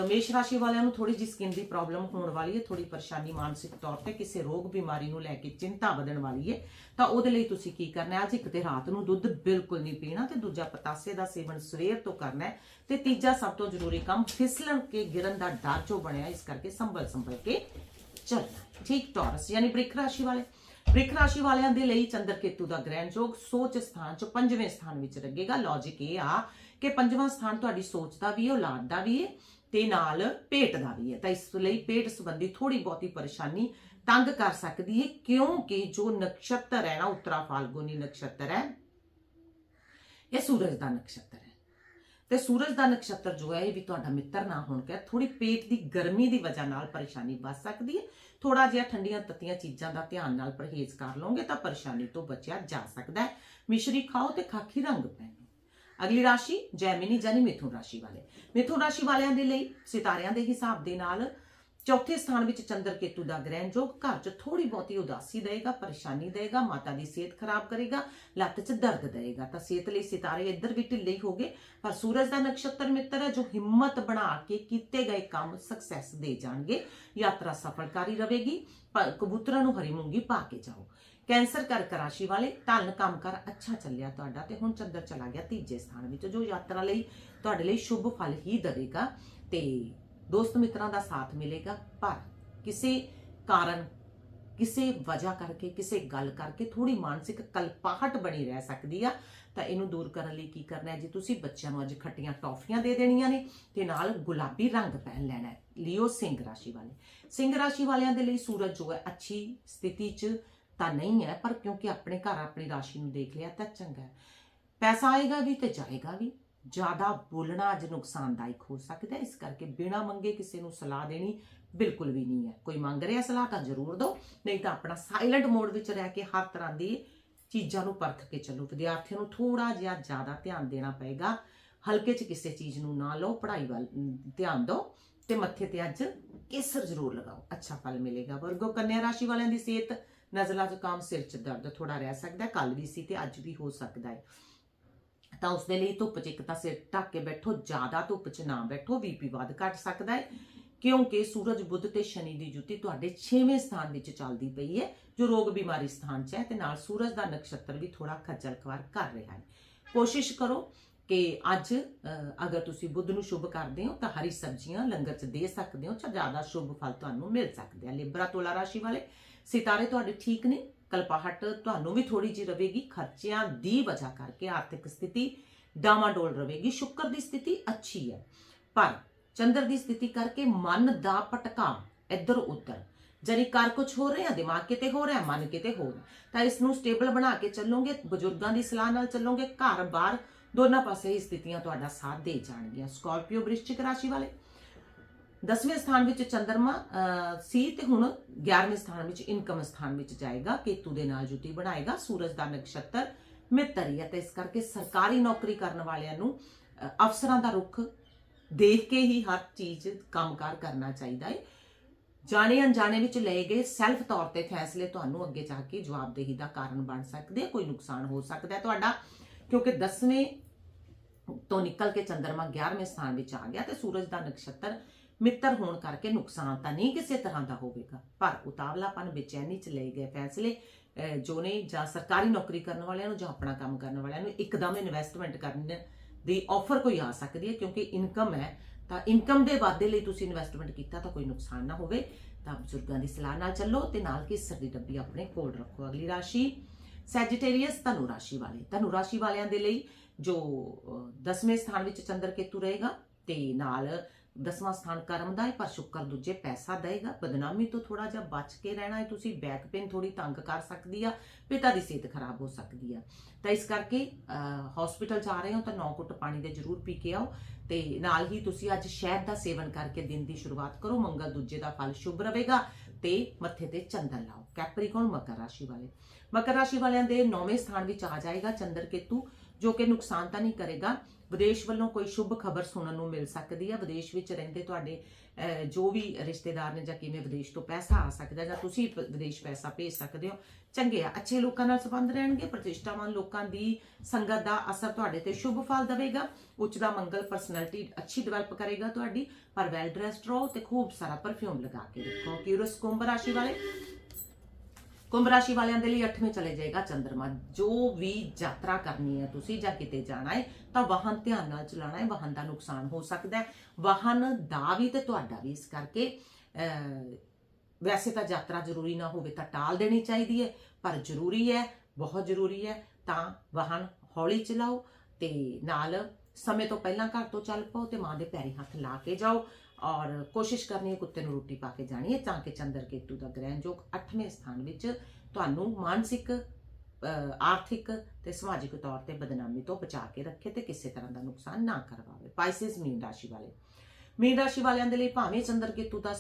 ਮੇਸ਼ ਰਾਸ਼ੀ ਵਾਲਿਆਂ ਨੂੰ ਥੋੜੀ ਜਿਹੀ ਸਕਿਨ ਦੀ ਪ੍ਰੋਬਲਮ ਹੋਣ ਵਾਲੀ ਹੈ ਥੋੜੀ ਪਰੇਸ਼ਾਨੀ ਮਾਨਸਿਕ ਤੌਰ ਤੇ ਕਿਸੇ ਰੋਗ ਬਿਮਾਰੀ ਨੂੰ ਲੈ ਕੇ ਚਿੰਤਾ ਵਧਣ ਵਾਲੀ ਹੈ। ਤਾਂ ਉਹਦੇ ਲਈ ਤੁਸੀਂ ਕੀ ਕਰਨਾ ਹੈ, ਅੱਜ ਇੱਕ ਤੇ ਰਾਤ ਨੂੰ ਦੁੱਧ ਬਿਲਕੁਲ ਨਹੀਂ ਪੀਣਾ ਤੇ ਦੂਜਾ ਪਤਾਸੇ ਦਾ ਸੇਵਨ ਸਵੇਰ ਤੋਂ ਕਰਨਾ ਹੈ ਤੇ ਤੀਜਾ ਸਭ ਤੋਂ ਜ਼ਰੂਰੀ ਕੰਮ ਫਿਸਲਣ ਕੇ ਗਿਰਨ ਦਾ ਡਰ ਜੋ ਬਣਿਆ, ਇਸ ਕਰਕੇ ਸੰਭਲ ਸੰਭਲ ਕੇ ਚੱਲਣਾ ਠੀਕ, ਟੌਰਸ, ਯਾਨੀ ਬ੍ਰਿਖ ਰਾਸ਼ੀ ਵਾਲੇ। ਬ੍ਰਿਖ ਰਾਸ਼ੀ ਵਾਲਿਆਂ ਦੇ ਲਈ ਚੰਦਰ ਕੇਤੂ ਦਾ ਗ੍ਰਹਿਣ ਯੋਗ ਸੋਚ ਸਥਾਨ ਚ ਪੰਜਵੇਂ ਸਥਾਨ ਵਿੱਚ ਲੱਗੇਗਾ। ਲੌਜੀਕ ਇਹ ਆ ਕਿ ਪੰਜਵਾਂ ਸਥਾਨ ਤੁਹਾਡੀ ਸੋਚ ਦਾ ਵੀ ਹੈ, ਔਲਾਦ ਦਾ ਵੀ ਹੈ ਤੇ ਨਾਲ ਪੇਟ ਦਾ ਵੀ ਹੈ। ਤਾਂ ਇਸ ਲਈ ਪੇਟ ਸੰਬੰਧੀ ਥੋੜੀ ਬਹੁਤੀ ਪਰੇਸ਼ਾਨੀ ਤੰਗ ਕਰ ਸਕਦੀ ਹੈ, ਕਿਉਂਕਿ ਜੋ ਨਕਸ਼ਤਰ ਹੈ ਨਾ ਉੱਤਰਾ ਫਾਲਗੁਨੀ ਨਕਸ਼ਤਰ ਹੈ, ਇਹ ਸੂਰਜ ਦਾ ਨਕਸ਼ਤਰ ਹੈ। ਤੇ ਸੂਰਜ ਦਾ ਨਕਸ਼ਤਰ ਜੋ ਹੈ ਇਹ ਵੀ ਤੁਹਾਡਾ ਮਿੱਤਰ ਨਾ ਹੋਣ ਕੇ ਥੋੜੀ ਪੇਟ ਦੀ ਗਰਮੀ ਦੀ ਵਜ੍ਹਾ ਨਾਲ ਪਰੇਸ਼ਾਨੀ ਵੱਧ ਸਕਦੀ ਹੈ। ਥੋੜਾ ਜਿਹਾ ਠੰਡੀਆਂ ਤੱਤੀਆਂ ਚੀਜ਼ਾਂ ਦਾ ਧਿਆਨ ਨਾਲ ਪਰਹੇਜ਼ ਕਰ ਲਓਗੇ ਤਾਂ ਪਰੇਸ਼ਾਨੀ ਤੋਂ ਬਚਿਆ ਜਾ ਸਕਦਾ ਹੈ। ਮਿਸ਼ਰੀ ਖਾਓ ਤੇ ਖਾਕੀ ਰੰਗ ਪਹਿਨੋ। ਅਗਲੀ ਰਾਸ਼ੀ ਜੈਮਿਨੀ ਜਾਨੀ ਮਿਥੁਨ ਰਾਸ਼ੀ ਵਾਲੇ। ਮਿਥੁਨ ਰਾਸ਼ੀ ਵਾਲਿਆਂ ਦੇ ਲਈ ਸਿਤਾਰਿਆਂ ਦੇ ਹਿਸਾਬ ਦੇ ਨਾਲ ਚੌਥੇ ਸਥਾਨ ਵਿੱਚ ਚੰਦਰ ਕੇਤੂ ਦਾ ਗ੍ਰਹਿਣ ਜੋਗ ਘਰ 'ਚ ਥੋੜੀ ਬਹੁਤੀ ਉਦਾਸੀ ਦੇਗਾ ਪਰੇਸ਼ਾਨੀ ਦੇਗਾ ਮਾਤਾ ਦੀ ਸਿਹਤ ਖਰਾਬ ਕਰੇਗਾ, ਲੱਤ 'ਚ ਦਰਦ ਦੇਗਾ ਤਾਂ ਸਿਹਤ ਲਈ ਸਿਤਾਰੇ ਇੱਧਰ ਵੀ ਢਿੱਲੇ ਹੀ ਗਏ, ਪਰ ਸੂਰਜ ਦਾ ਨਕਸ਼ਤਰ ਮਿੱਤਰ ਹੈ ਜੋ ਹਿੰਮਤ ਬਣਾ ਕੇ ਕੀਤੇ ਗਏ ਕੰਮ ਸਕਸੈਸ ਦੇ ਜਾਣਗੇ। ਯਾਤਰਾ ਸਫਲਕਾਰੀ ਰਹੇਗੀ ਪਰ ਕਬੂਤਰਾਂ ਨੂੰ ਹਰੀ ਮੂੰਗੀ ਪਾ ਕੇ ਜਾਓ। ਕੈਂਸਰ ਕਰਕ ਰਾਸ਼ੀ ਵਾਲੇ ਧਨ ਕੰਮਕਾਰ ਅੱਛਾ ਚੱਲਿਆ ਤੁਹਾਡਾ ਤੇ ਹੁਣ ਚੰਦਰ ਚਲਾ ਗਿਆ ਤੀਜੇ ਸਥਾਨ ਵਿੱਚ, ਜੋ ਯਾਤਰਾ ਲਈ ਤੁਹਾਡੇ ਲਈ ਸ਼ੁਭ ਫਲ ਹੀ ਦੇਵੇਗਾ। ਤੇ ਦੋਸਤ ਮਿੱਤਰਾਂ ਦਾ ਸਾਥ ਮਿਲੇਗਾ, ਪਰ ਕਿਸੇ ਕਾਰਨ, ਕਿਸੇ ਵਜ੍ਹਾ ਕਰਕੇ, ਕਿਸੇ ਗੱਲ ਕਰਕੇ ਥੋੜੀ ਮਾਨਸਿਕ ਕਲਪਾਹਟ ਬਣੀ ਰਹਿ ਸਕਦੀ ਆ, ਤਾਂ ਇਹਨੂੰ ਦੂਰ ਕਰਨ ਲਈ ਕੀ ਕਰਨਾ ਹੈ? ਜੀ ਤੁਸੀਂ ਬੱਚਿਆਂ ਨੂੰ ਅੱਜ ਖੱਟੀਆਂ ਟੌਫੀਆਂ ਦੇ ਦੇਣੀਆਂ ਨੇ, ਤੇ ਨਾਲ ਗੁਲਾਬੀ ਰੰਗ ਪਹਿਨ ਲੈਣਾ ਹੈ। ਲਿਓ ਸਿੰਘ ਰਾਸ਼ੀ ਵਾਲੇ। ਸਿੰਘ ਰਾਸ਼ੀ ਵਾਲਿਆਂ ਦੇ ਲਈ ਸੂਰਜ ਜੋ ਹੈ, ਅੱਛੀ ਸਥਿਤੀ 'ਚ ਤਾਂ ਨਹੀਂ ਹੈ, ਪਰ ਕਿਉਂਕਿ ਆਪਣੇ ਘਰ ਆਪਣੀ ਰਾਸ਼ੀ ਨੂੰ ਦੇਖ ਲਿਆ ਤਾਂ ਚੰਗਾ ਹੈ। ਪੈਸਾ ਆਏਗਾ ਵੀ ਤੇ ਜਾਏਗਾ ਵੀ। ਜ਼ਿਆਦਾ ਬੋਲਣਾ ਅੱਜ ਨੁਕਸਾਨਦਾਇਕ ਹੋ ਸਕਦਾ ਹੈ। ਇਸ ਕਰਕੇ ਬਿਨਾਂ ਮੰਗੇ ਕਿਸੇ ਨੂੰ ਸਲਾਹ ਦੇਣੀ ਬਿਲਕੁਲ ਵੀ ਨਹੀਂ ਹੈ। ਕੋਈ ਮੰਗ ਰਿਹਾ ਸਲਾਹ ਤਾਂ ਜ਼ਰੂਰ ਦਿਓ, ਨਹੀਂ ਤਾਂ ਆਪਣਾ ਸਾਇਲੈਂਟ ਮੋਡ ਵਿੱਚ ਰਹਿ ਕੇ ਹਰ ਤਰ੍ਹਾਂ ਦੀ ਚੀਜ਼ਾਂ ਨੂੰ ਪਰਖ ਕੇ ਚੱਲੋ। ਵਿਦਿਆਰਥੀਆਂ ਨੂੰ ਥੋੜਾ ਜਿਹਾ ਜ਼ਿਆਦਾ ਧਿਆਨ ਦੇਣਾ ਪਏਗਾ। ਹਲਕੇ 'ਚ ਕਿਸੇ ਚੀਜ਼ ਨੂੰ ਨਾ ਲਓ, ਪੜ੍ਹਾਈ ਵੱਲ ਧਿਆਨ ਦਿਓ ਤੇ ਮੱਥੇ ਤੇ ਅੱਜ ਕੇਸਰ ਜ਼ਰੂਰ ਲਗਾਓ। ਅੱਛਾ ਫਲ ਮਿਲੇਗਾ। ਵਰਗੋ ਕੰਨਿਆ ਰਾਸ਼ੀ ਵਾਲਿਆਂ ਦੀ ਸਿਹਤ, ਨਜ਼ਲਾ ਜ਼ੁਕਾਮ ਸਿਰ 'ਚ ਦਰਦ ਥੋੜਾ ਰਹਿ ਸਕਦਾ ਹੈ। ਕੱਲ ਵੀ ਸੀ ਤੇ ਅੱਜ ਵੀ ਹੋ ਸਕਦਾ ਹੈ। ਤਾਂ ਉਸ ਦੇ ਲਈ ਧੁੱਪ 'ਚ ਇੱਕ ਤਾਂ ਸਿਰ ਢੱਕ ਕੇ ਬੈਠੋ, ਜ਼ਿਆਦਾ ਧੁੱਪ 'ਚ ਨਾ ਬੈਠੋ ਬੀਪੀ ਵੱਧ ਘਟ ਸਕਦਾ ਹੈ, ਕਿਉਂਕਿ ਸੂਰਜ ਬੁੱਧ ਤੇ ਸ਼ਨੀ ਦੀ ਜੁਤੀ ਤੁਹਾਡੇ 6ਵੇਂ ਸਥਾਨ ਵਿੱਚ ਚੱਲਦੀ ਪਈ ਹੈ, ਜੋ ਰੋਗ ਬਿਮਾਰੀ ਸਥਾਨ 'ਚ ਹੈ ਤੇ ਨਾਲ ਸੂਰਜ ਦਾ ਨਕਸ਼ਤਰ ਵੀ ਥੋੜਾ ਖੱਜਲ ਖਵਾਰ ਕਰ ਰਿਹਾ ਹੈ। ਕੋਸ਼ਿਸ਼ ਕਰੋ ਕਿ ਅੱਜ ਅਗਰ ਤੁਸੀਂ ਬੁੱਧ ਨੂੰ ਸ਼ੁਭ ਕਰਦੇ ਹੋ ਤਾਂ ਹਰੀ ਸਬਜ਼ੀਆਂ ਲੰਗਰ 'ਚ ਦੇ ਸਕਦੇ ਹੋ, ਤਾਂ ਜ਼ਿਆਦਾ ਸ਼ੁਭ ਫਲ ਤੁਹਾਨੂੰ ਮਿਲ ਸਕਦੇ ਆ। ਲਿਬਰਾ ਤੋਲਾ ਰਾਸ਼ੀ ਵਾਲੇ ਸਿਤਾਰੇ ਤੁਹਾਡੇ ਠੀਕ ਨੇ? ਕਲਪਾਹਟ ਤੁਹਾਨੂੰ ਵੀ ਥੋੜੀ ਜਿਹੀ ਰਵੇਗੀ, ਖਰਚਿਆਂ ਦੀ ਵਜ੍ਹਾ ਕਰਕੇ ਆਰਥਿਕ ਸਥਿਤੀ ਡਾਮਾਡੋਲ ਰਵੇਗੀ, ਸ਼ੁੱਕਰ ਦੀ ਸਥਿਤੀ ਅੱਛੀ ਹੈ। ਪਰ ਚੰਦਰ ਦੀ ਸਥਿਤੀ ਕਰਕੇ ਮਨ ਦਾ ਭਟਕਾ ਇੱਧਰ ਉੱਧਰ ਜਰੀ ਕਰ ਕੁਝ ਹੋ ਰਿਹਾ, ਦਿਮਾਗ ਕਿਤੇ ਹੋ ਰਿਹਾ, ਮਨ ਕਿਤੇ ਹੋ ਰਿਹਾ ਤਾਂ ਇਸ ਨੂੰ ਸਟੇਬਲ ਬਣਾ ਕੇ ਚੱਲੋਗੇ, ਬਜ਼ੁਰਗਾਂ ਦੀ ਸਲਾਹ ਨਾਲ ਚੱਲੋਗੇ ਘਰ ਬਾਰ ਦੋਨਾਂ ਪਾਸੇ ਹੀ ਸਥਿਤੀਆਂ ਤੁਹਾਡਾ ਸਾਥ ਦੇ ਜਾਣਗੀਆਂ। ਸਕਾਰਪੀਓ ਬ੍ਰਿਸ਼ਚਿਕ ਰਾਸ਼ੀ ਵਾਲੇ। 10ਵੇਂ ਸਥਾਨ ਵਿੱਚ ਚੰਦਰਮਾ ਅਹ, ਸੀ ਤੇ ਹੁਣ 11ਵੇਂ ਸਥਾਨ ਵਿੱਚ ਇਨਕਮ ਸਥਾਨ ਵਿੱਚ ਜਾਏਗਾ ਕੇਤੂ ਦੇ ਨਾਲ ਜੁਤੀ ਬਣਾਏਗਾ ਸੂਰਜ ਦਾ ਨਕਸ਼ਤਰ ਮਿੱਤਰ ਹੈ ਤੇ ਇਸ ਕਰਕੇ ਸਰਕਾਰੀ ਨੌਕਰੀ ਕਰਨ ਵਾਲਿਆਂ ਨੂੰ ਅਫਸਰਾਂ ਦਾ ਰੁਖ ਦੇਖ ਕੇ ਹੀ ਹਰ ਚੀਜ਼ ਕੰਮਕਾਰ ਕਰਨਾ ਚਾਹੀਦਾ ਹੈ ਜਾਣੇ ਅਣਜਾਣੇ ਵਿੱਚ ਲਏ ਗਏ ਸੈਲਫ ਤੌਰ ਤੇ ਫੈਸਲੇ ਤੁਹਾਨੂੰ ਅੱਗੇ ਜਾ ਕੇ ਜਵਾਬਦੇਹੀ ਦਾ ਕਾਰਨ ਬਣ ਸਕਦੇ ਕੋਈ ਨੁਕਸਾਨ ਹੋ ਸਕਦਾ ਹੈ ਤੁਹਾਡਾ ਕਿਉਂਕਿ 10ਵੇਂ ਤੋਂ ਨਿਕਲ ਕੇ ਚੰਦਰਮਾ 11ਵੇਂ ਸਥਾਨ ਵਿੱਚ ਆ ਗਿਆ ਤੇ ਸੂਰਜ ਦਾ ਨਕਸ਼ਤਰ ਮਿੱਤਰ ਹੋਣ ਕਰਕੇ ਨੁਕਸਾਨ ਤਾਂ ਨਹੀਂ ਕਿਸੇ ਤਰ੍ਹਾਂ ਦਾ ਹੋਵੇਗਾ। ਪਰ ਉਤਾਵਲਾਪਨ ਬੇਚੈਨੀ ਚ ਲਏ ਗਏ ਫੈਸਲੇ ਜੋ ਨੇ ਜਾਂ ਸਰਕਾਰੀ ਨੌਕਰੀ ਕਰਨ ਵਾਲਿਆਂ ਨੂੰ ਜਾਂ ਆਪਣਾ ਕੰਮ ਕਰਨ ਵਾਲਿਆਂ ਨੂੰ ਇੱਕਦਮ ਇਨਵੈਸਟਮੈਂਟ ਕਰਨ ਦੀ ਆਫਰ ਕੋਈ ਆ ਸਕਦੀ ਹੈ, ਕਿਉਂਕਿ ਇਨਕਮ ਹੈ, ਤਾਂ ਇਨਕਮ ਦੇ ਵਾਧੇ ਲਈ ਤੁਸੀਂ ਇਨਵੈਸਟਮੈਂਟ ਕੀਤਾ ਤਾਂ ਕੋਈ ਨੁਕਸਾਨ ਨਾ ਹੋਵੇ। ਤਾਂ ਬਜ਼ੁਰਗਾਂ ਦੀ ਸਲਾਹ ਨਾਲ ਚੱਲੋ ਤੇ ਨਾਲ ਕੇਸਰ ਦੀ ਡੱਬੀ ਆਪਣੇ ਕੋਲ ਰੱਖੋ। ਅਗਲੀ ਰਾਸ਼ੀ ਸੈਜੀਟੇਰੀਅਸ ਧਨੁ ਰਾਸ਼ੀ ਵਾਲੇ। ਧਨੁ ਰਾਸ਼ੀ ਵਾਲਿਆਂ ਦੇ ਲਈ ਜੋ 10ਵੇਂ ਸਥਾਨ ਵਿੱਚ ਚੰਦਰ ਕੇਤੂ ਰਹੇਗਾ ਤੇ ਨਾਲ ਦਸਵਾਂ ਸਥਾਨ ਕਰਮ ਦਾ ਹੈ ਪਰ ਸ਼ੁੱਕਰ ਦੂਜੇ ਪੈਸਾ ਦੇਗਾ ਬਦਨਾਮੀ ਤੋਂ ਥੋੜਾ ਜਿਹਾ ਬਚ ਕੇ ਰਹਿਣਾ ਹੈ ਤੁਸੀਂ ਬੈਕ ਪੇਨ ਥੋੜੀ ਤੰਗ ਕਰ ਸਕਦੀ ਆ, ਪਿਤਾ ਦੀ ਸਿਹਤ ਖਰਾਬ ਹੋ ਸਕਦੀ ਆ। ਤਾਂ ਇਸ ਕਰਕੇ ਹਸਪੀਟਲ ਜਾ ਰਹੇ ਹੋ ਤਾਂ 9 ਘੁੱਟ ਪਾਣੀ ਦੇ ਜ਼ਰੂਰ ਪੀ ਕੇ ਆਓ ਤੇ ਨਾਲ ਹੀ ਤੁਸੀਂ ਅੱਜ ਸ਼ਹਿਦ ਦਾ ਸੇਵਨ ਕਰਕੇ ਦਿਨ ਦੀ ਸ਼ੁਰੂਆਤ ਕਰੋ। ਮੰਗਲ ਦੂਜੇ ਦਾ ਫਲ ਸ਼ੁਭ ਰਹੇਗਾ। ਤੇ ਮੱਥੇ ਤੇ ਚੰਦਨ ਲਾਓ। ਕੈਪਰੀਕੌਨ ਮਕਰ ਰਾਸ਼ੀ ਵਾਲੇ। ਮਕਰ ਰਾਸ਼ੀ ਵਾਲਿਆਂ ਦੇ 9ਵੇਂ ਸਥਾਨ ਵਿੱਚ ਆ ਜਾਏਗਾ ਚੰਦਰ ਕੇਤੂ, ਜੋ ਕਿ ਨੁਕਸਾਨ ਤਾਂ ਨਹੀਂ ਕਰੇਗਾ। ਵਿਦੇਸ਼ ਵੱਲੋਂ ਕੋਈ ਸ਼ੁਭ ਖਬਰ ਸੁਣਨ ਨੂੰ ਮਿਲ ਸਕਦੀ ਹੈ। ਵਿਦੇਸ਼ ਵਿੱਚ ਰਹਿੰਦੇ ਤੁਹਾਡੇ ਜੋ ਵੀ ਰਿਸ਼ਤੇਦਾਰ ਨੇ ਜਾਂ ਕਿਵੇਂ ਵਿਦੇਸ਼ ਤੋਂ ਪੈਸਾ ਆ ਸਕਦਾ ਜਾਂ ਤੁਸੀਂ ਵਿਦੇਸ਼ ਪੈਸਾ ਭੇਜ ਸਕਦੇ ਹੋ, ਚੰਗੇ ਆ। ਅੱਛੇ ਲੋਕਾਂ ਨਾਲ ਸੰਬੰਧ ਰਹਿਣਗੇ ਪ੍ਰਤਿਸ਼ਠਾਵਾਨ ਲੋਕਾਂ ਦੀ ਸੰਗਤ ਦਾ ਅਸਰ ਤੁਹਾਡੇ ਤੇ ਸ਼ੁਭ ਫਲ ਦੇਵੇਗਾ। ਉੱਚ ਦਾ ਮੰਗਲ ਪਰਸਨੈਲਿਟੀ ਅੱਛੀ ਡਿਵੈਲਪ ਕਰੇਗਾ ਤੁਹਾਡੀ, ਪਰ ਵੈਲ ਡਰੈਸਡ ਰਹੋ ਤੇ ਖੂਬ ਸਾਰਾ ਪਰਫਿਊਮ ਲਗਾ ਕੇ ਰੱਖੋ ਕਿਉਰਸ ਕੁੰਭ ਰਾਸ਼ੀ ਵਾਲੇ ਕੁੰਭ ਰਾਸ਼ੀ ਵਾਲਿਆਂ ਦੇ ਲਈ 8ਵੇਂ ਚਲੇ ਜਾਏਗਾ ਚੰਦਰਮਾ। ਜੋ ਵੀ ਯਾਤਰਾ ਕਰਨੀ ਹੈ ਤੁਸੀਂ ਜਾਂ ਕਿਤੇ ਜਾਣਾ ਹੈ ਤਾਂ ਵਾਹਨ ਧਿਆਨ ਨਾਲ ਚਲਾਉਣਾ ਹੈ ਵਾਹਨ ਦਾ ਨੁਕਸਾਨ ਹੋ ਸਕਦਾ ਹੈ। ਵਾਹਨ ਦਾ ਵੀ ਤੇ ਤੁਹਾਡਾ ਵੀ ਇਸ ਕਰਕੇ ਅਹ, ਵੈਸੇ ਤਾਂ ਯਾਤਰਾ ਜ਼ਰੂਰੀ ਨਾ ਹੋਵੇ ਤਾਂ ਟਾਲ ਦੇਣੀ ਚਾਹੀਦੀ ਹੈ ਪਰ ਜ਼ਰੂਰੀ ਹੈ ਬਹੁਤ ਜ਼ਰੂਰੀ ਹੈ ਤਾਂ ਵਾਹਨ ਹੌਲੀ ਚਲਾਓ ਤੇ ਨਾਲ ਸਮੇਂ ਤੋਂ ਪਹਿਲਾਂ ਘਰ ਤੋਂ ਚੱਲ ਪਾਓ ਤੇ ਮਾਂ ਦੇ ਪੈਰੀ ਹੱਥ ਲਾ ਕੇ ਜਾਓ। ਔਰ ਕੋਸ਼ਿਸ਼ ਕਰਨੀ ਹੈ ਕੁੱਤੇ ਨੂੰ ਰੋਟੀ ਪਾ ਕੇ ਜਾਣੀ ਹੈ। ਤਾਂ ਕਿ ਚੰਦਰ ਕੇਤੂ ਦਾ ਗ੍ਰਹਿਣ ਯੋਗ 8ਵੇਂ ਸਥਾਨ ਵਿੱਚ ਤੁਹਾਨੂੰ ਮਾਨਸਿਕ ਆਰਥਿਕ ਤੇ ਸਮਾਜਿਕ ਤੌਰ ਤੇ ਬਦਨਾਮੀ ਤੋਂ ਬਚਾ ਕੇ ਰੱਖੇ ਤੇ ਕਿਸੇ ਤਰ੍ਹਾਂ ਦਾ ਨੁਕਸਾਨ ਨਾ ਕਰਵਾਵੇ। ਪਾਈਸਿਸ ਮੀਨ ਰਾਸ਼ੀ ਵਾਲੇ। ਮੀਨ ਰਾਸ਼ੀ ਵਾਲਿਆਂ ਦੇ ਲਈ ਭਾਵੇਂ ਚੰਦਰ ਕੇਤੂ ਦਾ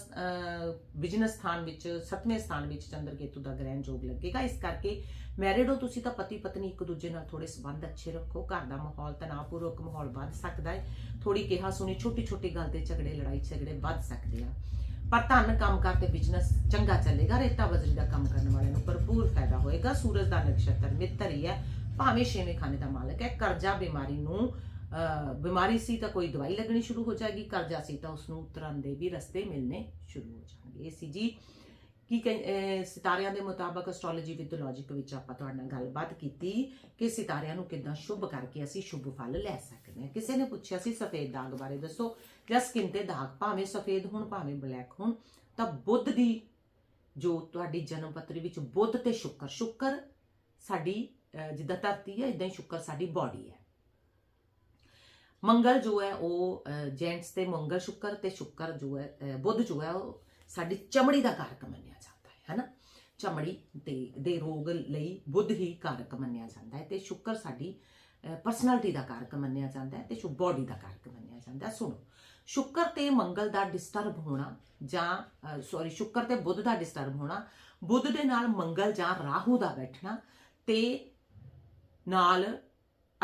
ਬਿਜ਼ਨਸ ਸਥਾਨ ਵਿੱਚ 7ਵੇਂ ਸਥਾਨ ਵਿੱਚ ਚੰਦਰ ਕੇਤੂ ਦਾ ਗ੍ਰਹਿਣ ਯੋਗ ਲੱਗੇਗਾ। ਇਸ ਕਰਕੇ ਮੈਰਿਡ ਹੋ ਤੁਸੀਂ ਤਾਂ ਪਤੀ ਪਤਨੀ ਇੱਕ ਦੂਜੇ ਨਾਲ ਥੋੜੇ ਸੰਬੰਧ ਅੱਛੇ ਰੱਖੋ। ਘਰ ਦਾ ਮਾਹੌਲ ਤਣਾਅਪੂਰਵਕ ਮਾਹੌਲ ਵੱਧ ਸਕਦਾ ਹੈ। ਥੋੜੀ ਕਿਹਾ ਸੁਣੀ ਛੋਟੀ ਛੋਟੀ ਗੱਲ ਤੇ ਝਗੜੇ ਲੜਾਈ ਝਗੜੇ ਵੱਧ ਸਕਦੇ ਆ। ਪਰ ਧਨ ਕੰਮਕਾਰ ਤੇ ਬਿਜ਼ਨਸ ਚੰਗਾ ਚੱਲੇਗਾ, ਰੇਤਾ ਬਜਰੀ ਦਾ ਕੰਮ ਕਰਨ ਵਾਲਿਆਂ ਨੂੰ ਭਰਪੂਰ ਫਾਇਦਾ ਹੋਏਗਾ। ਸੂਰਜ ਦਾ ਨਕਸ਼ਤਰ ਮਿੱਤਰ ਹੀ ਹੈ। ਭਾਵੇਂ ਛੇਵੇਂ ਖਾਨੇ ਦਾ ਮਾਲਕ ਹੈ। ਕਰਜ਼ਾ ਬਿਮਾਰੀ ਨੂੰ ਬਿਮਾਰੀ ਸੀ ਤਾਂ ਕੋਈ ਦਵਾਈ ਲੱਗਣੀ ਸ਼ੁਰੂ ਹੋ ਜਾਏਗੀ, ਕਰਜ਼ਾ ਸੀ ਤਾਂ ਉਸ ਨੂੰ ਉਤਰਨ ਦੇ ਵੀ ਰਸਤੇ ਮਿਲਨੇ ਸ਼ੁਰੂ ਹੋ ਜਾਣਗੇ। ਇਹ ਸੀ ਜੀ ਕੀ ਕਹਿ- ਸਿਤਾਰਿਆਂ ਦੇ ਮੁਤਾਬਕ ਐਸਟ੍ਰੋਲੋਜੀ ਵਿਦ ਲੌਜੀਕ ਵਿੱਚ ਆਪਾਂ ਤੁਹਾਡੇ ਨਾਲ ਗੱਲਬਾਤ ਕੀਤੀ ਕਿ ਸਿਤਾਰਿਆਂ ਨੂੰ ਕਿੱਦਾਂ ਸ਼ੁਭ ਕਰਕੇ ਅਸੀਂ ਸ਼ੁਭ ਫਲ ਲੈ ਸਕਦੇ ਹਾਂ। ਕਿਸੇ ਨੇ ਪੁੱਛਿਆ ਸੀ ਸਫੇਦ ਦਾਗ ਬਾਰੇ, ਦੱਸੋ, ਜਾਂ ਸਕਿਨ ਤੇ ਦਾਗ ਭਾਵੇਂ ਸਫੇਦ ਹੋਣ, ਭਾਵੇਂ ਬਲੈਕ ਹੋਣ, ਤਾਂ ਬੁੱਧ ਦੀ ਜੋ ਤੁਹਾਡੀ ਜਨਮ ਪੱਤਰੀ ਵਿੱਚ ਬੁੱਧ ਤੇ ਸ਼ੁੱਕਰ ਸ਼ੁੱਕਰ ਸਾਡੀ ਜਿੱਦਾਂ ਧਰਤੀ ਹੈ ਇਦਾਂ ਹੀ ਸ਼ੁੱਕਰ ਸਾਡੀ ਬਾਡੀ ਹੈ। ਮੰਗਲ ਜੋ ਹੈ ਉਹ ਜੈਂਟਸ ਤੇ ਮੰਗਲ ਸ਼ੁੱਕਰ ਤੇ ਸ਼ੁੱਕਰ ਜੋ ਹੈ ਬੁੱਧ ਜੋ ਹੈ ਉਹ ਸਾਡੀ ਚਮੜੀ ਦਾ ਕਾਰਕ ਮੰਨਿਆ ਜਾਂਦਾ ਹੈ, ਹੈਨਾ? ਚਮੜੀ ਤੇ, ਦੇ ਰੋਗ ਲਈ ਬੁੱਧ ਹੀ ਕਾਰਕ ਮੰਨਿਆ ਜਾਂਦਾ ਹੈ ਤੇ ਸ਼ੁੱਕਰ ਸਾਡੀ ਪਰਸਨੈਲਿਟੀ ਦਾ ਕਾਰਕ ਮੰਨਿਆ ਜਾਂਦਾ ਹੈ ਤੇ ਸ਼ੁ ਬਾਡੀ ਦਾ ਕਾਰਕ ਮੰਨਿਆ ਜਾਂਦਾ ਹੈ। ਸੁਣੋ, ਸ਼ੁੱਕਰ ਤੇ ਮੰਗਲ ਦਾ ਡਿਸਟਰਬ ਹੋਣਾ ਜਾਂ ਸੌਰੀ ਸ਼ੁੱਕਰ ਤੇ ਬੁੱਧ ਦਾ ਡਿਸਟਰਬ ਹੋਣਾ, ਬੁੱਧ ਦੇ ਨਾਲ ਮੰਗਲ ਜਾਂ ਰਾਹੂ ਦਾ ਬੈਠਣਾ ਤੇ ਨਾਲ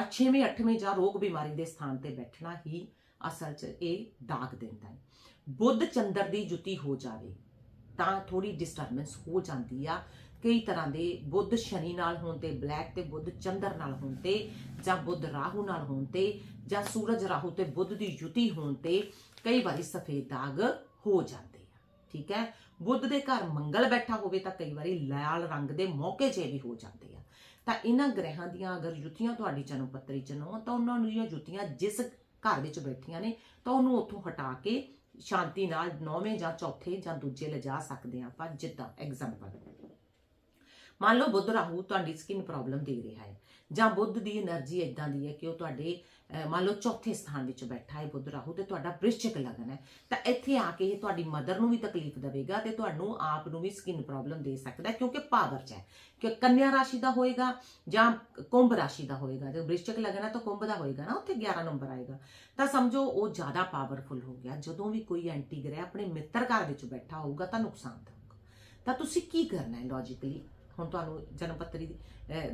ਅੱਛੇਵੇਂ, ਅੱਠਵੇਂ ਜਾਂ ਰੋਗ ਬਿਮਾਰੀ ਦੇ ਸਥਾਨ ਤੇ ਬੈਠਣਾ ਹੀ ਅਸਲ 'ਚ ਇਹ ਦਾਗ ਦਿੰਦਾ ਹੈ। ਬੁੱਧ ਚੰਦਰ ਦੀ ਜੁਤੀ ਹੋ ਜਾਵੇ ਤਾਂ ਥੋੜੀ ਡਿਸਟਰਬੈਂਸ ਹੋ ਜਾਂਦੀ ਆ। ਕਈ ਤਰ੍ਹਾਂ ਦੇ ਬੁੱਧ ਸ਼ਨੀ ਨਾਲ ਹੋਣ ਤੇ, ਬਲੈਕ ਤੇ ਬੁੱਧ ਚੰਦਰ ਨਾਲ ਹੋਣ ਤੇ ਜਾਂ ਬੁੱਧ ਰਾਹੂ ਨਾਲ ਹੋਣ ਤੇ ਜਾਂ ਸੂਰਜ ਰਾਹੂ ਤੇ ਬੁੱਧ ਦੀ ਜੁਤੀ ਹੋਣ ਤੇ ਕਈ ਵਾਰੀ ਸਫੇਦ ਦਾਗ ਹੋ ਜਾਂਦੇ ਆ। ਠੀਕ ਹੈ? ਬੁੱਧ ਦੇ ਘਰ ਮੰਗਲ ਬੈਠਾ ਹੋਵੇ ਤਾਂ ਕਈ ਵਾਰੀ ਲਾਲ ਰੰਗ ਦੇ ਮੌਕੇ 'ਚ ਵੀ ਹੋ ਜਾਂਦੇ ਆ। ਤਾਂ ਇਹਨਾਂ ਗ੍ਰਹਿਆਂ ਦੀਆਂ ਅਗਰ ਯੁੱਤੀਆਂ ਤੁਹਾਡੀ ਜਨਮ ਪੱਤਰੀ 'ਚ ਨਾ ਤਾਂ ਉਹਨਾਂ ਨੂੰ ਇਹ ਜੁੱਤੀਆਂ ਜਿਸ ਘਰ ਵਿੱਚ ਬੈਠੀਆਂ ਨੇ, ਤਾਂ ਉਹਨੂੰ ਉੱਥੋਂ ਹਟਾ ਕੇ ਸ਼ਾਂਤੀ ਨਾਲ ਨੌਵੇਂ ਜਾਂ ਚੌਥੇ ਜਾਂ ਦੂਜੇ ਲਿਜਾ ਸਕਦੇ ਆ ਆਪਾਂ, ਜਿੱਦਾਂ ਐਗਜ਼ਾਮਪਲ ਮੰਨ ਲਓ ਬੁੱਧ ਰਾਹੂ ਤੁਹਾਡੀ ਸਕਿਨ ਪ੍ਰੋਬਲਮ ਦੇ ਰਿਹਾ ਹੈ, ਜਾਂ ਬੁੱਧ ਦੀ એનર્ਜੀ ਇਦਾਂ ਦੀ ਹੈ ਕਿ ਉਹ ਤੁਹਾਡੇ ਮੰਨ ਲਓ ਚੌਥੇ ਸਥਾਨ ਵਿੱਚ ਬੈਠਾ ਹੈ ਬੁੱਧ ਰਾਹੂ ਤੇ ਤੁਹਾਡਾ ਬ੍ਰਿਸ਼ਚਿਕ ਲਗਨ ਹੈ, ਤਾਂ ਇੱਥੇ ਆ ਕੇ ਇਹ ਤੁਹਾਡੀ ਮਦਰ ਨੂੰ ਵੀ ਤਕਲੀਫ ਦੇਵੇਗਾ ਤੇ ਤੁਹਾਨੂੰ ਆਪ ਨੂੰ ਵੀ ਸਕਿਨ ਪ੍ਰੋਬਲਮ ਦੇ ਸਕਦਾ ਕਿਉਂਕਿ ਪਾਵਰ 'ਚ ਹੈ, ਕਿ ਕੰਨਿਆ ਰਾਸ਼ੀ ਦਾ ਹੋਏਗਾ ਜਾਂ ਕੁੰਭ ਰਾਸ਼ੀ ਦਾ ਹੋਏਗਾ ਜੇ ਬ੍ਰਿਸ਼ਚਿਕ ਲਗਨ ਹੈ ਤਾਂ ਕੁੰਭ ਦਾ ਹੋਏਗਾ ਨਾ, ਉੱਥੇ 11 ਨੰਬਰ ਆਏਗਾ। ਤਾਂ ਸਮਝੋ ਉਹ ਜ਼ਿਆਦਾ ਪਾਵਰਫੁਲ ਹੋ ਗਿਆ, ਜਦੋਂ ਵੀ ਕੋਈ ਐਂਟੀ ਗ੍ਰਹਿ ਆਪਣੇ ਮਿੱਤਰ ਘਰ ਵਿੱਚ ਬੈਠਾ ਹੋਊਗਾ ਤਾਂ ਨੁਕਸਾਨ ਦੇਊਗਾ ਤਾਂ ਤੁਸੀਂ ਕੀ ਕਰਨਾ ਹੈ ਲੌਜੀਕਲੀ ਹੁਣ ਤੁਹਾਨੂੰ ਜਨਮ ਪੱਤਰੀ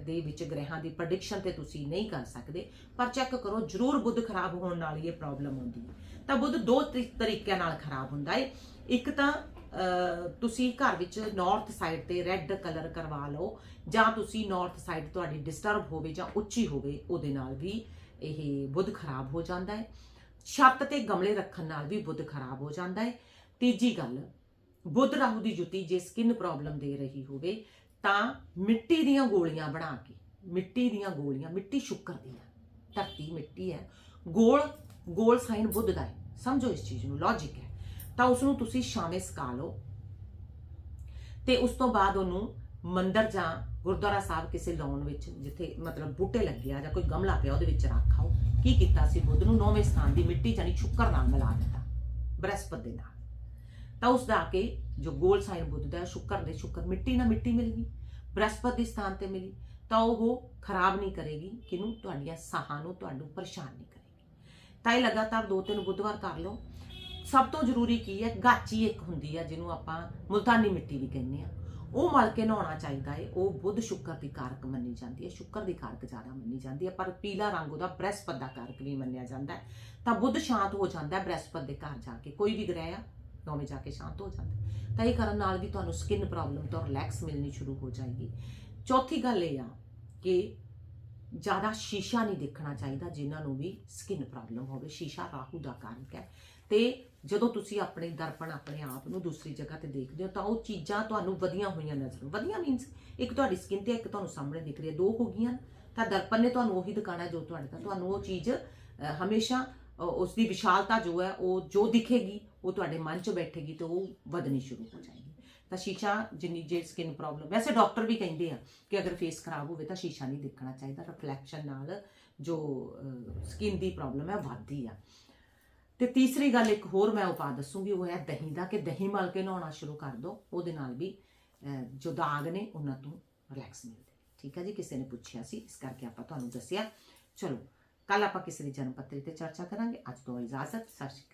ਦੇ ਵਿੱਚ ਗ੍ਰਹਿਾਂ ਦੀ ਪ੍ਰੈਡਿਕਸ਼ਨ ਤੇ ਤੁਸੀਂ ਨਹੀਂ ਕਰ ਸਕਦੇ, ਪਰ ਚੈੱਕ ਕਰੋ, ਜ਼ਰੂਰ ਬੁੱਧ ਖਰਾਬ ਹੋਣ ਨਾਲ ਹੀ ਇਹ ਪ੍ਰੋਬਲਮ ਹੁੰਦੀ ਹੈ। ਤਾਂ ਬੁੱਧ ਦੋ ਤਰੀ- ਤਰੀਕਿਆਂ ਨਾਲ ਖਰਾਬ ਹੁੰਦਾ ਹੈ। ਇੱਕ ਤਾਂ ਤੁਸੀਂ ਘਰ ਵਿੱਚ ਨਾਰਥ ਸਾਈਡ ਤੇ ਰੈੱਡ ਕਲਰ ਕਰਵਾ ਲਓ, ਜਾਂ ਤੁਸੀਂ ਨਾਰਥ ਸਾਈਡ ਤੁਹਾਡੀ ਡਿਸਟਰਬ ਹੋਵੇ ਜਾਂ ਉੱਚੀ ਹੋਵੇ, ਉਹਦੇ ਨਾਲ ਵੀ ਇਹ ਬੁੱਧ ਖਰਾਬ ਹੋ ਜਾਂਦਾ ਹੈ। ਛੱਤ ਤੇ ਗਮਲੇ ਰੱਖਣ ਨਾਲ ਵੀ ਬੁੱਧ ਖਰਾਬ ਹੋ ਜਾਂਦਾ ਹੈ। ਤੀਜੀ ਗੱਲ, ਬੁੱਧ ਰਾਹੂ ਦੀ ਜੁਤੀ ਜੇ ਸਕਿਨ ਪ੍ਰੋਬਲਮ ਦੇ ਰਹੀ ਹੋਵੇ ਤਾਂ ਮਿੱਟੀ ਦੀਆਂ ਗੋਲੀਆਂ ਬਣਾ ਕੇ, ਮਿੱਟੀ ਦੀਆਂ ਗੋਲੀਆਂ, ਮਿੱਟੀ ਸ਼ੁੱਕਰ ਦੀ ਹੈ ਧਰਤੀ ਮਿੱਟੀ ਹੈ। ਗੋਲ ਗੋਲ ਸਾਈਨ ਬੁੱਧ ਦਾ ਹੈ। ਸਮਝੋ ਇਸ ਚੀਜ਼ ਨੂੰ ਲੌਜੀਕ ਹੈ। ਤਾਂ ਉਸ ਨੂੰ ਤੁਸੀਂ ਸ਼ਾਮੇ ਸਕਾ ਲਓ। ਤੇ ਉਸ ਤੋਂ ਬਾਅਦ ਉਹਨੂੰ ਮੰਦਰ ਜਾਂ ਗੁਰਦੁਆਰਾ ਸਾਹਿਬ ਕਿਸੇ ਲਾਉਣ ਵਿੱਚ, ਜਿੱਥੇ ਮਤਲਬ ਬੂਟੇ ਲੱਗੇ ਆ ਜਾਂ ਕੋਈ ਗਮਲਾ ਪਿਆ ਉਹਦੇ ਵਿੱਚ ਰੱਖਾਓ ਕੀ ਕੀਤਾ ਸੀ ਬੁੱਧ ਨੂੰ? ਨੌਵੇਂ ਸਥਾਨ ਦੀ ਮਿੱਟੀ ਜਾਨੀ ਸ਼ੁੱਕਰ ਨਾਲ ਮਿਲਾ ਦਿੱਤਾ। ਬ੍ਰਹਸਪਤ ਦੇ ਨਾਲ। ਤਾਂ ਉਸ ਦਾ ਆ ਕੇ ਜੋ ਗੋਲ ਸਾਈਨ ਬੁੱਧ ਦਾ ਹੈ, ਸ਼ੁੱਕਰ ਦੇ ਸ਼ੁੱਕਰ ਮਿੱਟੀ ਨਾਲ ਮਿੱਟੀ ਮਿਲ ਗਈ ਬ੍ਰਹਸਪਤ ਦੀ ਸਥਾਨ ਤੇ ਮਿਲੀ ਤਾਂ ਉਹ ਖਰਾਬ ਨਹੀਂ ਕਰੇਗੀ ਕਿਨੂੰ? ਤੁਹਾਡੀਆਂ ਸਾਹਾਂ ਨੂੰ ਤੁਹਾਨੂੰ ਪਰੇਸ਼ਾਨ ਨਹੀਂ ਕਰੇਗੀ। ਤਾਂ ਇਹ ਲਗਾਤਾਰ ਦੋ ਤਿੰਨ ਬੁੱਧਵਾਰ ਕਰ ਲਓ। ਸਭ ਤੋਂ ਜ਼ਰੂਰੀ ਕੀ ਹੈ? ਗਾਚੀ ਇੱਕ ਹੁੰਦੀ ਹੈ ਜਿਹਨੂੰ ਆਪਾਂ ਮੁਲਤਾਨੀ ਮਿੱਟੀ ਵੀ ਕਹਿੰਦੇ ਆ। ਉਹ ਮਲ ਕੇ ਨਹਾਉਣਾ ਚਾਹੀਦਾ ਹੈ ਉਹ ਬੁੱਧ ਸ਼ੁੱਕਰ ਦੀ ਕਾਰਕ ਮੰਨੀ ਜਾਂਦੀ ਹੈ ਸ਼ੁੱਕਰ ਦੀ ਕਾਰਕ ਜ਼ਿਆਦਾ ਮੰਨੀ ਜਾਂਦੀ ਹੈ ਪਰ ਪੀਲਾ ਰੰਗ ਉਹਦਾ ਬ੍ਰਹਸਪਤ ਦਾ ਕਾਰਕ ਵੀ ਮੰਨਿਆ ਜਾਂਦਾ ਹੈ। ਤਾਂ ਬੁੱਧ ਸ਼ਾਂਤ ਹੋ ਜਾਂਦਾ ਹੈ ਬ੍ਰਹਸਪਤ ਦੇ ਘਰ ਜਾ ਕੇ। ਕੋਈ ਵੀ ਗ੍ਰਹਿ ਆ ਦੋਵੇਂ ਜਾ ਕੇ ਸ਼ਾਂਤ ਹੋ ਜਾਂਦਾ। ਤਾਂ ਇਹ ਕਰਨ ਨਾਲ ਵੀ ਤੁਹਾਨੂੰ ਸਕਿਨ ਪ੍ਰੋਬਲਮ ਤੋਂ ਰਿਲੈਕਸ ਮਿਲਣੀ ਸ਼ੁਰੂ ਹੋ ਜਾਏਗੀ। ਚੌਥੀ ਗੱਲ ਇਹ ਆ ਕਿ ਜ਼ਿਆਦਾ ਸ਼ੀਸ਼ਾ ਨਹੀਂ ਦੇਖਣਾ ਚਾਹੀਦਾ ਜਿਨ੍ਹਾਂ ਨੂੰ ਵੀ ਸਕਿਨ ਪ੍ਰੋਬਲਮ ਹੋਵੇ। ਸ਼ੀਸ਼ਾ ਰਾਹੂ ਦਾ ਕਾਰਕ ਹੈ। ਤੇ ਜਦੋਂ ਤੁਸੀਂ ਆਪਣੇ ਦਰਪਣ ਆਪਣੇ ਆਪ ਨੂੰ ਦੂਸਰੀ ਜਗ੍ਹਾ ਤੇ ਦੇਖਦੇ ਹੋ ਤਾਂ ਉਹ ਚੀਜ਼ਾਂ ਤੁਹਾਨੂੰ ਵਧੀਆਂ ਹੋਈਆਂ ਨਜ਼ਰ ਵਧੀਆ ਮੀਨਸ ਇੱਕ ਤੁਹਾਡੀ ਸਕਿਨ ਤੇ ਇੱਕ ਤੁਹਾਨੂੰ ਸਾਹਮਣੇ ਦਿਖ ਰਹੀ ਹੈ। ਦੋ ਹੋ ਗਈਆਂ ਤਾਂ ਦਰਪਣ ਨੇ ਤੁਹਾਨੂੰ ਉਹੀ ਦਿਖਾਣਾ ਜੋ ਤੁਹਾਡੇ ਦਾ ਤੁਹਾਨੂੰ ਉਹ ਚੀਜ਼ ਹਮੇਸ਼ਾ ਉਸ ਦੀ ਵਿਸ਼ਾਲਤਾ ਜੋ ਹੈ, ਉਹ ਜੋ ਦਿਖੇਗੀ, ਉਹ ਤੁਹਾਡੇ ਮਨ 'ਚ ਬੈਠੇਗੀ ਤੇ ਉਹ ਵਧਣੀ ਸ਼ੁਰੂ ਹੋ ਜਾਏਗੀ। ਤਾਂ ਸ਼ੀਸ਼ਾ ਜਿੰਨੀ ਜੇ ਸਕਿਨ ਪ੍ਰੋਬਲਮ ਵੈਸੇ ਡਾਕਟਰ ਵੀ ਕਹਿੰਦੇ ਆ ਕਿ ਅਗਰ ਫੇਸ ਖਰਾਬ ਹੋਵੇ ਤਾਂ ਸ਼ੀਸ਼ਾ ਨਹੀਂ ਦੇਖਣਾ ਚਾਹੀਦਾ ਰਿਫਲੈਕਸ਼ਨ ਨਾਲ ਜੋ ਸਕਿਨ ਦੀ ਪ੍ਰੋਬਲਮ ਹੈ ਵੱਧਦੀ ਆ। ਤੇ ਤੀਸਰੀ ਗੱਲ ਇੱਕ ਹੋਰ ਮੈਂ ਉਪਾਅ ਦੱਸੂਗੀ, ਉਹ ਹੈ ਦਹੀਂ ਦਾ ਕਿ ਦਹੀਂ ਮਲ ਕੇ ਨਹਾਉਣਾ ਸ਼ੁਰੂ ਕਰ ਦਿਓ ਉਹਦੇ ਨਾਲ ਵੀ ਜੋ ਦਾਗ ਨੇ, ਉਹਨਾਂ ਤੋਂ ਰਿਲੈਕਸ ਮਿਲਦੇ। ਠੀਕ ਹੈ ਜੀ, ਕਿਸੇ ਨੇ ਪੁੱਛਿਆ ਸੀ, ਇਸ ਕਰਕੇ ਆਪਾਂ ਤੁਹਾਨੂੰ ਦੱਸਿਆ। ਚਲੋ ਕੱਲ ਆਪਾਂ ਕਿਸੇ ਦੀ ਜਨਮ ਪੱਤਰੀ ਤੇ ਚਰਚਾ ਕਰਾਂਗੇ। ਅੱਜ ਤੋਂ ਇਜਾਜ਼ਤ, ਸਤਿ ਸ਼੍ਰੀ ਅਕਾਲ।